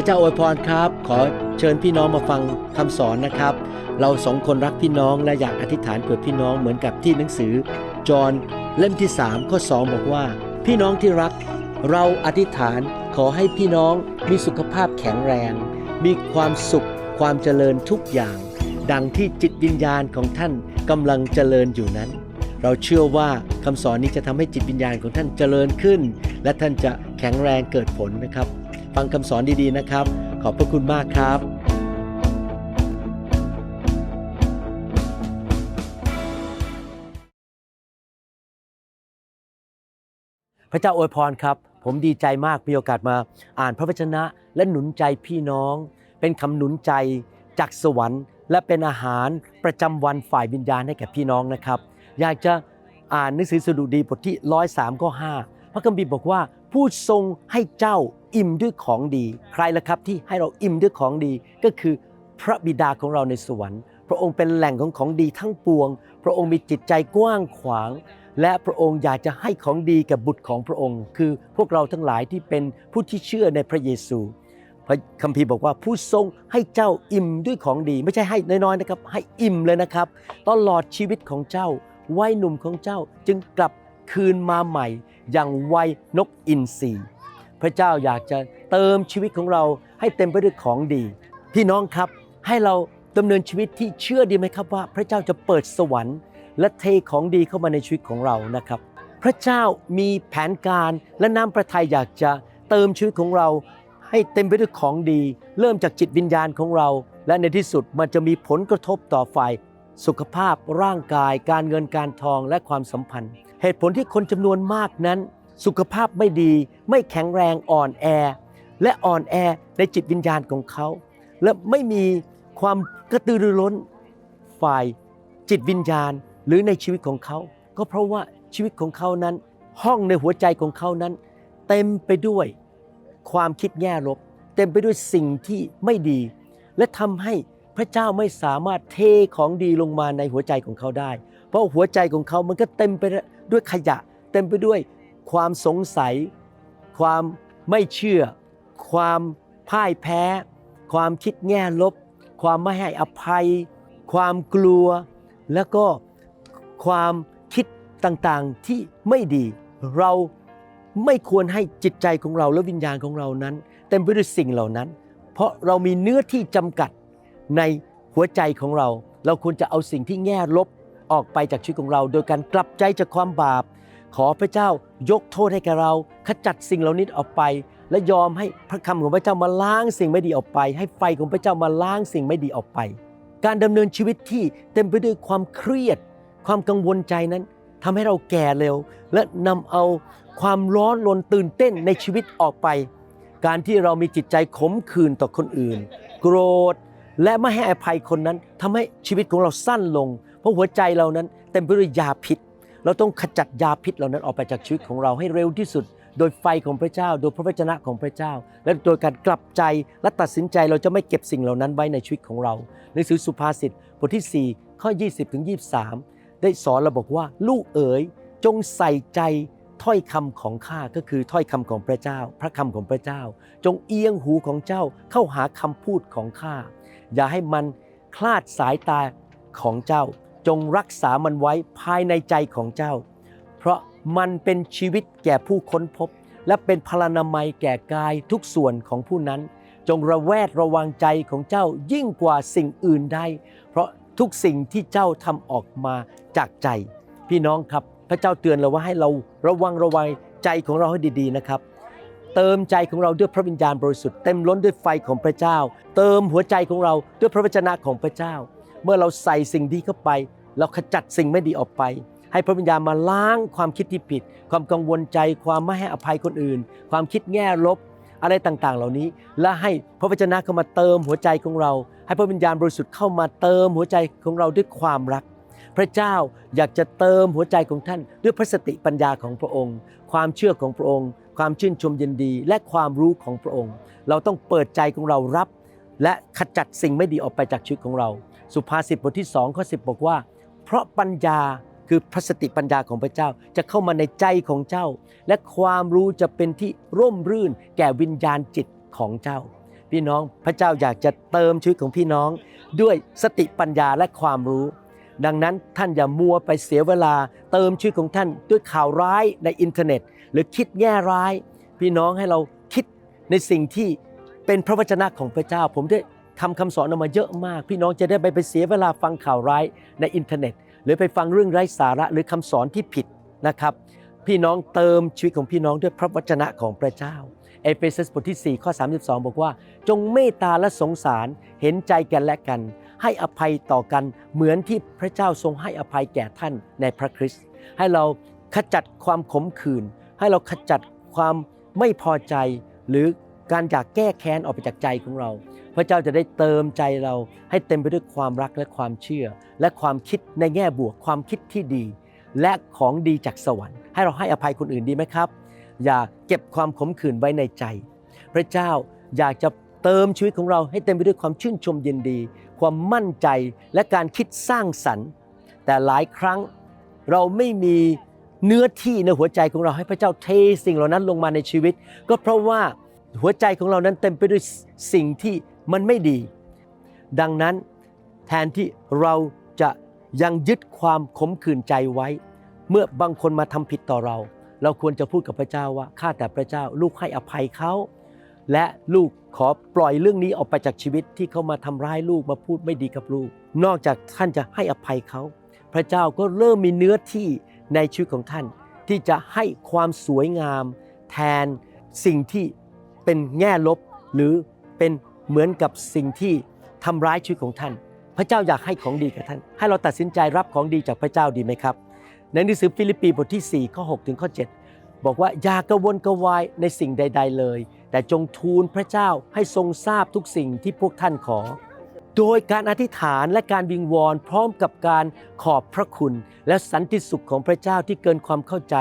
พระเจ้าอวยพรครับ ขอเชิญพี่น้องมาฟังคำสอนนะครับ เราสองคนรักพี่น้องและอยากอธิษฐานเผื่อพี่น้องเหมือนกับที่หนังสือ จอห์นเล่มที่3ข้อ2บอกว่า พี่น้องที่รัก เราอธิษฐานขอให้พี่น้องมีสุขภาพแข็งแรง มีความสุข ความเจริญทุกอย่าง ดังที่จิตวิญญาณของท่านกำลังเจริญอยู่นั้น เราเชื่อว่าคำสอนนี้จะทำให้จิตวิญญาณของท่านเจริญขึ้น และท่านจะแข็งแรงเกิดผลนะครับ ฟังคำสอนดีๆนะครับ ขอบพระคุณมากครับพระเจ้าอวยพรครับ ผมดีใจมากมีโอกาสมา อ่านพระวจนะและหนุนใจพี่น้อง เป็นคำหนุนใจจากสวรรค์ และเป็นอาหารประจำวันฝ่ายวิญญาณให้แก่พี่น้องนะครับ อยากจะอ่านหนังสือสดุดีบทที่ร้อยสามข้อห้าพระคัมภีร์บอกว่า ผู้ทรงให้เจ้าอิ่มด้วยของดี ใครล่ะครับที่ให้เราอิ่มด้วยของดีก็คือพระบิดาของเราในสวรรค์ พระองค์เป็นแหล่งของของดีทั้งปวง พระองค์มีจิตใจกว้างขวาง และพระองค์อยากจะให้ของดีกับบุตรของพระองค์ คือพวกเราทั้งหลายที่เป็นผู้ที่เชื่อในพระเยซูพระคัมภีร์บอกว่าผู้ทรงให้เจ้าอิ่มด้วยของดี ไม่ใช่ให้น้อยๆนะครับ ให้อิ่มเลยนะครับ ตลอดชีวิตของเจ้าวัยหนุ่มของเจ้าจึงกลับ คืนมาใหม่ อย่างวัยนกอินทรีพระเจ้าอยากจะเติมชีวิตของเราให้เต็มไปด้วยของดี พี่น้องครับให้เราดำเนินชีวิตที่เชื่อดีไหมครับว่า พระเจ้าจะเปิดสวรรค์ และเทของดีเข้ามาในชีวิตของเรานะครับ พระเจ้ามีแผนการและน้ำพระทัยอยากจะเติมชีวิตของเรา ให้เต็มไปด้วยของดี เริ่มจากจิตวิญญาณของเรา และในที่สุดมันจะมีผลกระทบต่อฝ่าย สุขภาพร่างกาย การเงินการทองและความสัมพันธ์ เหตุผลที่คนจำนวนมากนั้น สุขภาพไม่ดี ไม่แข็งแรงอ่อนแอ และอ่อนแอในจิตวิญญาณของเขา และไม่มีความกระตือรือร้นฝ่ายจิตวิญญาณหรือในชีวิตของเขา ก็เพราะว่าชีวิตของเขานั้น ห้องในหัวใจของเขานั้น เต็มไปด้วยความคิดแง่ลบ เต็มไปด้วยสิ่งที่ไม่ดี และทำให้ พระเจ้าไม่สามารถเทของดีลงมาในหัวใจของเขาได้ เพราะหัวใจของเขามันก็เต็มไปด้วยขยะ เต็มไปด้วยความสงสัย ความไม่เชื่อ ความพ่ายแพ้ ความคิดแง่ลบ ความไม่ให้อภัย ความกลัว แล้วก็ความคิดต่างๆที่ไม่ดี เราไม่ควรให้จิตใจของเราและวิญญาณของเรานั้น เต็มไปด้วยสิ่งเหล่านั้น เพราะเรามีเนื้อที่จำกัด ในหัวใจของเรา เราควรจะเอาสิ่งที่แง่ลบออกไปจากชีวิตของเรา โดยการกลับใจจากความบาป ขอพระเจ้ายกโทษให้แก่เรา ขจัดสิ่งเหล่านี้ออกไป และยอมให้พระคำของพระเจ้ามาล้างสิ่งไม่ดีออกไป ให้ไฟของพระเจ้ามาล้างสิ่งไม่ดีออกไป การดำเนินชีวิตที่เต็มไปด้วยความเครียด ความกังวลใจนั้นทำให้เราแก่เร็ว และนำเอาความร้อนรนตื่นเต้นในชีวิตออกไป การที่เรามีจิตใจขมขื่นต่อคนอื่น โกรธ และไม่ให้อภัยคนนั้นทำให้ชีวิตของเราสั้นลง เพราะหัวใจเรานั้นเต็มไปด้วยยาพิษ เราต้องขจัดยาพิษเหล่านั้นออกไปจากชีวิตของเราให้เร็วที่สุด โดยไฟของพระเจ้า โดยพระวจนะของพระเจ้า และโดยการกลับใจและตัดสินใจเราจะไม่เก็บสิ่งเหล่านั้นไว้ในชีวิตของเราหนังสือสุภาษิตบทที่ 4 ข้อ 20ถึง23 ได้สอนเราบอกว่าลูกเอ๋ยจงใส่ใจถ้อยคำของข้าก็คือถ้อยคำของพระเจ้า พระคำของพระเจ้า จงเอียงหูของเจ้าเข้าหาคำพูดของข้า อย่าให้มันคลาดสายตาของเจ้า จงรักษามันไว้ภายในใจของเจ้า เพราะมันเป็นชีวิตแก่ผู้ค้นพบ และเป็นพลานามัยแก่กายทุกส่วนของผู้นั้น จงระแวดระวังใจของเจ้ายิ่งกว่าสิ่งอื่นใดเพราะทุกสิ่งที่เจ้าทำออกมาจากใจ พี่น้องครับ พระเจ้าเตือนเราว่าให้เราระวังระวังใจของเราให้ดีๆนะครับ เติมใจของเราด้วยพระวิญญาณบริสุทธิ์เต็มล้นด้วยไฟของพระเจ้า เติมหัวใจของเราด้วยพระวจนะของพระเจ้า เมื่อเราใส่สิ่งดีเข้าไป เราขจัดสิ่งไม่ดีออกไป ให้พระวิญญาณมาล้างความคิดที่ผิด ความกังวลใจความไม่ให้อภัยคนอื่น ความคิดแง่ลบอะไรต่างๆ เหล่านี้ และให้พระวจนะเข้ามาเติมหัวใจของเรา ให้พระวิญญาณบริสุทธิ์เข้ามาเติมหัวใจของเราด้วยความรัก พระเจ้าอยากจะเติมหัวใจของท่านด้วยพระสติปัญญาของพระองค์ ความเชื่อของพระองค์ ความชื่นชมยินดี และความรู้ของพระองค์ เราต้องเปิดใจของเรารับ และขจัดสิ่งไม่ดีออกไปจากชีวิตของเรา สุภาษิตบทที่2ข้อ10 บอกว่า เพราะปัญญาคือพระสติปัญญาของพระเจ้าจะเข้ามาในใจของเจ้า และความรู้จะเป็นที่ร่มรื่นแก่วิญญาณจิตของเจ้า พี่น้องพระเจ้าอยากจะเติมชีวิตของพี่น้อง ด้วยสติปัญญาและความรู้ ดังนั้นท่านอย่ามัวไปเสียเวลาเติมชีวิตของท่านด้วยข่าวร้ายในอินเทอร์เน็ต หรือคิดแง่ร้าย พี่น้องให้เราคิดในสิ่งที่เป็นพระวจนะของพระเจ้า ผมได้ทำคำสอนออกมาเยอะมาก พี่น้องจะได้ไปไปเสียเวลาฟังข่าวร้ายในอินเทอร์เน็ต หรือไปฟังเรื่องไร้สาระหรือคำสอนที่ผิดนะครับ พี่น้องเติมชีวิตของพี่น้องด้วยพระวจนะของพระเจ้าเอเฟซัสบทที่ 4 ข้อ 32 บอกว่า จงเมตตาและสงสารเห็นใจกันและกัน ให้อภัยต่อกันเหมือนที่พระเจ้าทรงให้อภัยแก่ท่านในพระคริสต์ให้เราขจัดความขมขื่น ให้เราขจัดความไม่พอใจหรือการอยากแก้แค้นออกไปจากใจของเรา พระเจ้าจะได้เติมใจเราให้เต็มไปด้วยความรักและความเชื่อ และความคิดในแง่บวกความคิดที่ดี และของดีจากสวรรค์ ให้เราให้อภัยคนอื่นดีไหมครับ อย่าเก็บความขมขื่นไว้ในใจ พระเจ้าอยากจะเติมชีวิตของเราให้เต็มไปด้วยความชื่นชมยินดี ความมั่นใจและการคิดสร้างสรรค์ แต่หลายครั้งเราไม่มี เนื้อที่ในหัวใจของเราให้พระเจ้าเทสิ่งเหล่านั้นลงมาในชีวิต ก็เพราะว่าหัวใจของเรานั้นเต็มไปด้วยสิ่งที่มันไม่ดี ดังนั้นแทนที่เราจะยังยึดความขมขื่นใจไว้ เมื่อบางคนมาทำผิดต่อเรา เราควรจะพูดกับพระเจ้าว่าข้าแต่พระเจ้า ลูกให้อภัยเขาและลูกขอปล่อยเรื่องนี้ออกไปจากชีวิตที่เขามาทำร้ายลูกมาพูดไม่ดีกับลูก นอกจากท่านจะให้อภัยเขา พระเจ้าก็เริ่มมีเนื้อที่ ในชีวิตของท่าน ที่จะให้ความสวยงาม แทนสิ่งที่เป็นแง่ลบ หรือเป็นเหมือนกับสิ่งที่ทำร้ายชีวิตของท่าน พระเจ้าอยากให้ของดีกับท่าน ให้เราตัดสินใจรับของดีจากพระเจ้าดีไหมครับ ในหนังสือฟิลิปปีบทที่ 4 ข้อ 6 ถึงข้อ 7 บอกว่าอย่ากระวนกระวายในสิ่งใด ๆ เลย แต่จงทูลพระเจ้าให้ทรงทราบทุกสิ่งที่พวกท่านขอ โดยการอธิษฐานและการวิงวอนพร้อมกับการขอบพระคุณ และสันติสุขของพระเจ้าที่เกินความเข้าใจ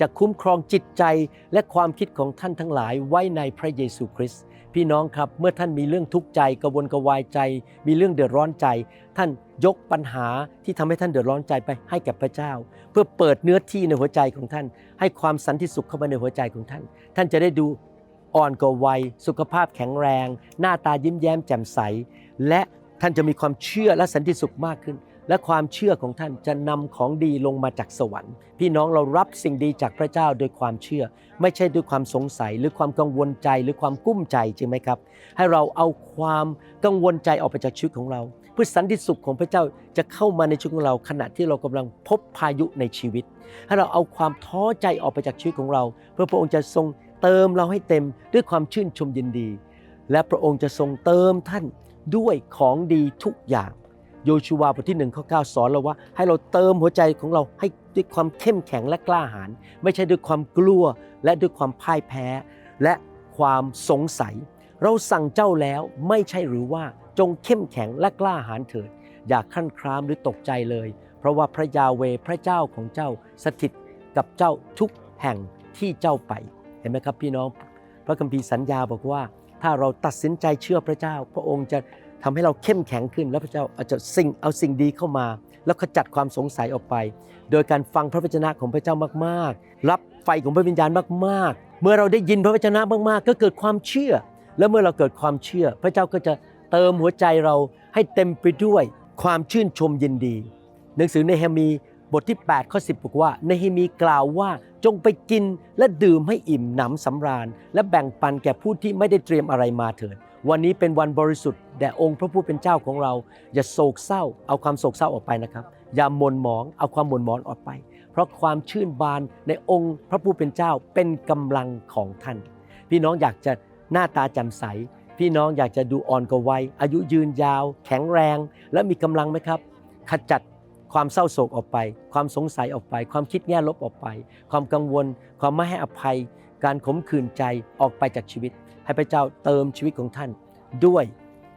จะคุ้มครองจิตใจและความคิดของท่านทั้งหลายไว้ในพระเยซูคริสต์พี่น้องครับเมื่อท่านมีเรื่องทุกข์ใจกระวนกระวายใจ มีเรื่องเดือดร้อนใจ ท่านยกปัญหาที่ทำให้ท่านเดือดร้อนใจไปให้แก่พระเจ้า เพื่อเปิดเนื้อที่ในหัวใจของท่าน ให้ความสันติสุขเข้ามาในหัวใจของท่าน ท่านจะได้ดูอ่อนกว่าวัย สุขภาพแข็งแรง หน้าตายิ้มแย้มแจ่มใส และ ท่านจะมีความเชื่อและสันติสุขมากขึ้น และความเชื่อของท่านจะนำของดีลงมาจากสวรรค์ พี่น้องเรารับสิ่งดีจากพระเจ้าโดยความเชื่อ ไม่ใช่ด้วยความสงสัยหรือความกังวลใจหรือความกุ้มใจจริงไหมครับ ให้เราเอาความกังวลใจออกไปจากชีวิตของเราเพื่อสันติสุขของพระเจ้าจะเข้ามาในชีวิตของเรา ขณะที่เรากำลังพบพายุในชีวิต ให้เราเอาความท้อใจออกไปจากชีวิตของเรา เพื่อพระองค์จะทรงเติมเราให้เต็มด้วยความชื่นชมยินดี และพระองค์จะทรงเติมท่าน ด้วยของดีทุกอย่าง โยชูวาบทที่1ข้อ9สอนเราว่า ให้เราเติมหัวใจของเราให้ด้วยความเข้มแข็งและกล้าหาญไม่ใช่ด้วยความกลัวและด้วยความพ่ายแพ้ และความสงสัย เราสั่งเจ้าแล้วไม่ใช่หรือว่าจงเข้มแข็งและกล้าหาญเถิด อย่าขั้นครามหรือตกใจเลย เพราะว่าพระยาเวพระเจ้าของเจ้าสถิตกับเจ้าทุกแห่งที่เจ้าไปเห็นไหมครับพี่น้อง พระคัมภีร์สัญญาบอกว่า ถ้าเราตัดสินใจเชื่อพระเจ้า พระองค์จะทำให้เราเข้มแข็งขึ้น แล้วพระเจ้าอาจจะสิ่งเอาสิ่งดีเข้ามา แล้วขจัดความสงสัยออกไป โดยการฟังพระวจนะของพระเจ้ามากๆ รับไฟของพระวิญญาณมากๆ เมื่อเราได้ยินพระวจนะมากๆ ก็เกิดความเชื่อ แล้วเมื่อเราเกิดความเชื่อ พระเจ้าก็จะเติมหัวใจเราให้เต็มไปด้วยความชื่นชมยินดี หนังสือเนเฮมี บทที่ 8 ข้อ 10บอกว่าเนเฮมีกล่าวว่าจงไปกินและดื่มให้อิ่มหนำสำราญ และแบ่งปันแก่ผู้ที่ไม่ได้เตรียมอะไรมาเถิด วันนี้เป็นวันบริสุทธิ์แด่องค์พระผู้เป็นเจ้าของเรา อย่าโศกเศร้า เอาความโศกเศร้าออกไปนะครับ อย่าหม่นหมอง เอาความหม่นหมองออกไป เพราะความชื่นบานในองค์พระผู้เป็นเจ้าเป็นกำลังของท่าน พี่น้องอยากจะหน้าตาแจ่มใส พี่น้องอยากจะดูอ่อนกว่าวัยอายุยืนยาว แข็งแรง และมีกำลังไหมครับ ขจัด ความเศร้าโศกออกไป ความสงสัยออกไป ความคิดแง่ลบออกไป ความกังวล ความไม่ให้อภัย การขมขื่นใจออกไปจากชีวิต ให้พระเจ้าเติมชีวิตของท่าน ด้วย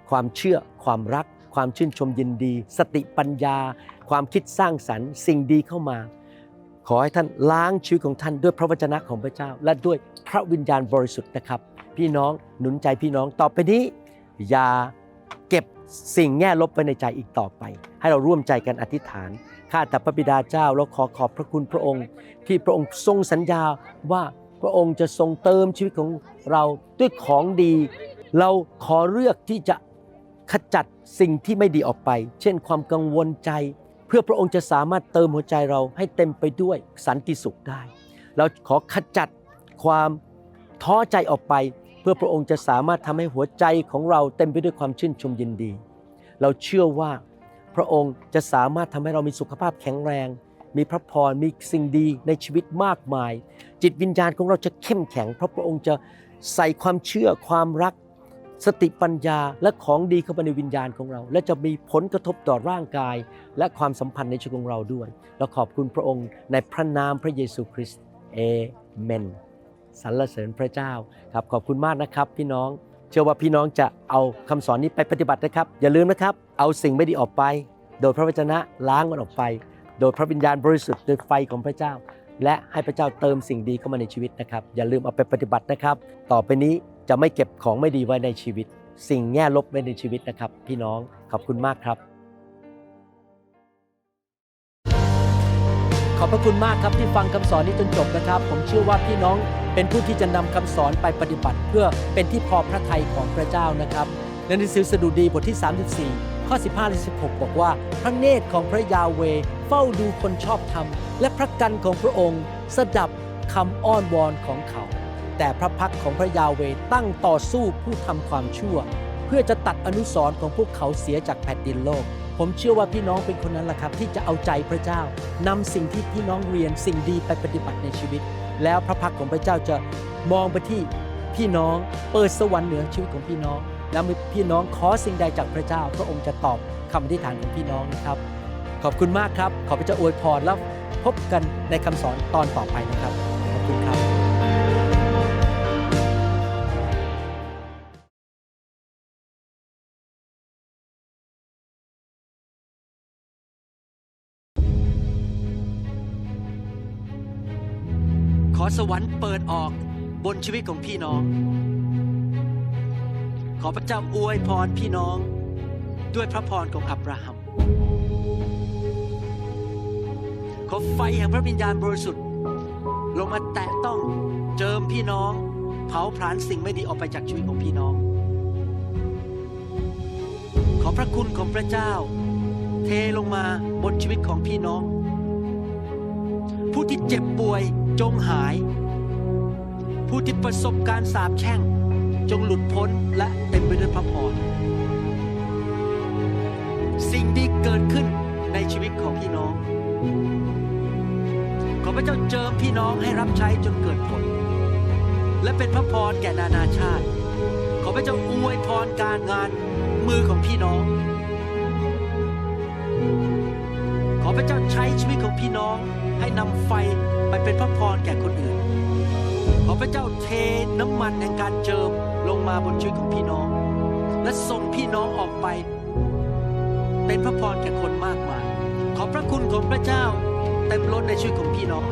ความเชื่อ ความรัก ความชื่นชมยินดี สติปัญญา ความคิดสร้างสรรค์ สิ่งดีเข้ามา ขอให้ท่านล้างชีวิตของท่านด้วยพระวจนะของพระเจ้า และด้วยพระวิญญาณบริสุทธิ์นะครับ พี่น้องหนุนใจพี่น้องต่อไปนี้ อย่าเก็บ สิ่งแง่ลบไว้ในใจอีกต่อไป ให้เราร่วมใจกันอธิษฐาน ข้าแต่พระบิดาเจ้าเราขอขอบพระคุณพระองค์ ที่พระองค์ทรงสัญญาว่าพระองค์จะทรงเติมชีวิตของเราด้วยของดี เราขอเลือกที่จะขจัดสิ่งที่ไม่ดีออกไป เช่นความกังวลใจ เพื่อพระองค์จะสามารถเติมหัวใจเราให้เต็มไปด้วยสันติสุขได้ เราขอขจัดความท้อใจออกไป เพื่อพระองค์จะสามารถทำให้หัวใจของเราเต็มไปด้วยความชื่นชมยินดี เราเชื่อว่าพระองค์จะสามารถทำให้เรามีสุขภาพแข็งแรง มีพระพร มีสิ่งดีในชีวิตมากมาย จิตวิญญาณของเราจะเข้มแข็ง เพราะพระองค์จะใส่ความเชื่อความรัก สติปัญญาและของดีเข้าไปในวิญญาณของเรา และจะมีผลกระทบต่อร่างกาย และความสัมพันธ์ในชีวิตของเราด้วย เราขอบคุณพระองค์ในพระนามพระเยซูคริสต์เอเมน สรรเสริญพระเจ้าครับขอบคุณมากนะครับ พี่น้องเชื่อว่าพี่น้องจะเอาคำสอนนี้ไปปฏิบัตินะครับ อย่าลืมนะครับ เอาสิ่งไม่ดีออกไป โดยพระวจนะล้างมันออกไป โดยพระวิญญาณบริสุทธิ์โดยไฟของพระเจ้า และให้พระเจ้าเติมสิ่งดีเข้ามาในชีวิตนะครับ อย่าลืมเอาไปปฏิบัตินะครับ ต่อไปนี้จะไม่เก็บของไม่ดีไว้ในชีวิต สิ่งแง่ลบไว้ในชีวิตนะครับ พี่น้องขอบคุณมากครับ อบพระคุณมากครับที่ฟังคำสอนนี้จนจบนะครับ ผมเชื่อว่าพี่น้องเป็นผู้ที่จะนำคำสอนไปปฏิบัติ เพื่อเป็นที่พอพระทัยของพระเจ้านะครับในหนังสือสดุดีบทที่ 34 ข้อ 15และ16 บอกว่า พระเนตรของพระยาเวเฝ้าดูคนชอบธรรม และพระกันของพระองค์ สดับคำอ้อนวอนของเขา แต่พระพักของพระยาเวตั้งต่อสู้ผู้ทำความชั่ว เพื่อจะตัดอนุสรณ์ของพวกเขาเสียจากแผ่นดินโลก ผมเชื่อว่าพี่น้องเป็นคนนั้นแหละครับ ที่จะเอาใจพระเจ้านำสิ่งที่พี่น้องเรียนสิ่งดีไปปฏิบัติในชีวิต แล้วพระพักของพระเจ้าจะมองไปที่พี่น้องเปิดสวรรค์เหนือชีวิตของพี่น้อง แล้วเมื่อพี่น้องขอสิ่งใดจากพระเจ้า พระองค์จะตอบคำอธิษฐานของพี่น้องนะครับ ขอบคุณมากครับ ขอพระเจ้าอวยพรแล้วพบกันในคำสอนตอนต่อไปนะครับ สวรรค์เปิดออกบนชีวิตของพี่น้อง ขอพระเจ้าอวยพรพี่น้องด้วยพระพรของอับราฮัม ขอไฟแห่งพระวิญญาณบริสุทธิ์ ลงมาแตะต้องเจิมพี่น้อง เผาผลาญสิ่งไม่ดีออกไปจากชีวิตของพี่น้อง ขอพระคุณของพระเจ้า เทลงมาบนชีวิตของพี่น้อง ผู้ที่เจ็บป่วย จงหาย ผู้ที่ประสบการสาปแช่ง จงหลุดพ้นและเต็มไปด้วยพระพรสิ่งดีเกิดขึ้นในชีวิตของพี่น้อง ขอพระเจ้าเจิมพี่น้องให้รับใช้จนเกิดผล และเป็นพระพรแก่นานาชาติ ขอพระเจ้าอวยพรการงานมือของพี่น้อง ขอพระเจ้าใช้ชีวิตของพี่น้อง ให้นำไฟไปเป็นพระพรแก่คนอื่น ขอพระเจ้าเทน้ำมันแห่งการเจิมลงมาบนชีวิตของพี่น้อง และส่งพี่น้องออกไป เป็นพระพรแก่คนมากมาย ขอพระคุณของพระเจ้าเต็มล้นในชีวิตของพี่น้อง